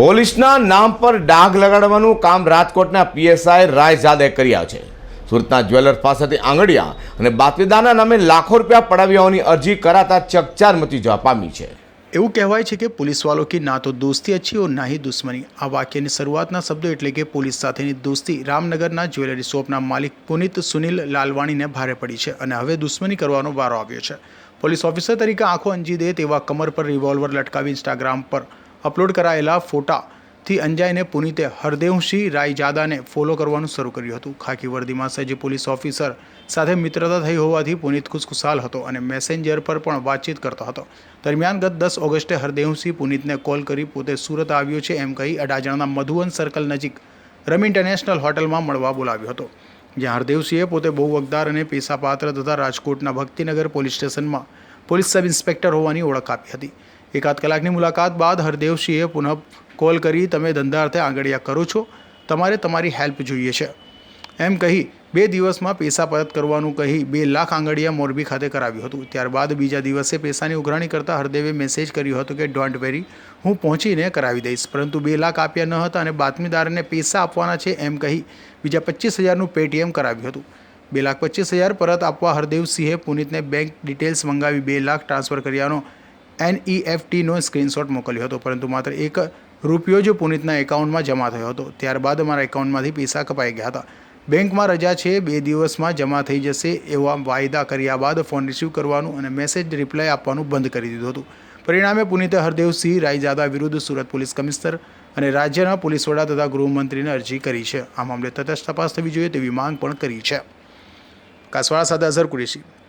પોલીસના નામ પર ડાઘ લગાડવાનું કામ રાજકોટના પીએસઆઈ રાય જાદે કર્યા છે. સુરતના જ્વેલર્સ પાસેથી આંગડિયા અને બાતમીદારના નામે લાખો રૂપિયા પડાવ્યાઓની અરજી કરાતા ચકચાર મચી જવા પામી છે. એવું કહેવાય છે કે પોલીસવાલો કે ના તો દોસ્તી અચ્છી ઓર ના હી દુશ્મની. આ વાક્યની શરૂઆતના શબ્દો એટલે કે પોલીસ સાથેની દોસ્તી રામનગરના જ્વેલરી શોપના માલિક પુનિત સુનિલ લાલવાણીને ભારે પડી છે અને હવે દુશ્મની કરવાનો વારો આવ્યો છે. પોલીસ ઓફિસર તરીકે આંખો અંજી દે તેવા કમર પર રિવોલ્વર લટકાવી ઇન્સ્ટાગ્રામ પર અપલોડ કરાયેલા ફોટાથી અંજાઈને પુનિતે હરદેવસિંહ રાયજાદાને ફોલો કરવાનું શરૂ કર્યું હતું. ખાકી વર્દીમાં સજ્જ પોલીસ ઓફિસર સાથે મિત્રતા થઈ હોવાથી પુનિત ખુશખુશાલ હતો અને મેસેન્જર પર પણ વાતચીત કરતો હતો. દરમિયાન ગત દસ ઓગસ્ટે હરદેવસિંહ પુનિતને કોલ કરી પોતે સુરત આવ્યો છે એમ કહી અડાજણના મધુવન સર્કલ નજીક રમી ઇન્ટરનેશનલ હોટલમાં મળવા બોલાવ્યો હતો. જ્યાં હરદેવસિંહે પોતે બહુ વગદાર અને પેશાપાત્ર તથા રાજકોટના ભક્તિનગર પોલીસ સ્ટેશનમાં પોલીસ સબ ઇન્સ્પેક્ટર હોવાની ઓળખ આપી હતી. એકાદ કલાકની મુલાકાત બાદ હરદેવસિંહે પુનઃ કોલ કરી, તમે ધંધાર્થે આંગળિયા કરો છો. તમારે તમારી હેલ્પ જોઈએ છે. એમ કહી બે દિવસમાં પૈસા પરત કરવાનું કહી બે લાખ આંગળીયા મોરબી ખાતે કરાવ્યું હતું. ત્યારબાદ બીજા દિવસે પૈસાની ઉઘરાણી કરતાં હરદેવે મેસેજ કર્યો હતો કે ડોન્ટ વેરી હું પહોંચીને કરાવી દઈશ. પરંતુ બે લાખ આપ્યા ન હતા અને બાતમીદારને પૈસા આપવાના છે એમ કહી બીજા પચીસ હજારનું પેટીએમ કરાવ્યું હતું. બે લાખ પચીસ હજાર પરત આપવા હરદેવસિંહે પુનિતને બેંક ડિટેલ્સ મંગાવી બે લાખ ટ્રાન્સફર કર્યાનો એનઈએફટીનો સ્ક્રીનશોટ મોકલ્યો હતો, પરંતુ માત્ર એક રૂપિયો જ પુનિતના એકાઉન્ટમાં જમા થયો હતો. ત્યારબાદ મારા એકાઉન્ટમાંથી પૈસા કપાઈ ગયા હતા. બેંકમાં રજા છે, બે દિવસમાં જમા થઈ જશે એવા વાયદા કર્યા બાદ ફોન રિસીવ કરવાનું અને મેસેજ રિપ્લાય આપવાનું બંધ કરી દીધું હતું. પરિણામે પુનિતે હરદેવસિંહ રાયજાદા વિરુદ્ધ સુરત પોલીસ કમિશનર અને રાજ્યના પોલીસ વડા તથા ગૃહમંત્રીને અરજી કરી છે. આ મામલે તટસ્થ તપાસ થવી જોઈએ તેવી માંગ પણ કરી છે. કાસવાળા સાથે અઝર કુરેશી.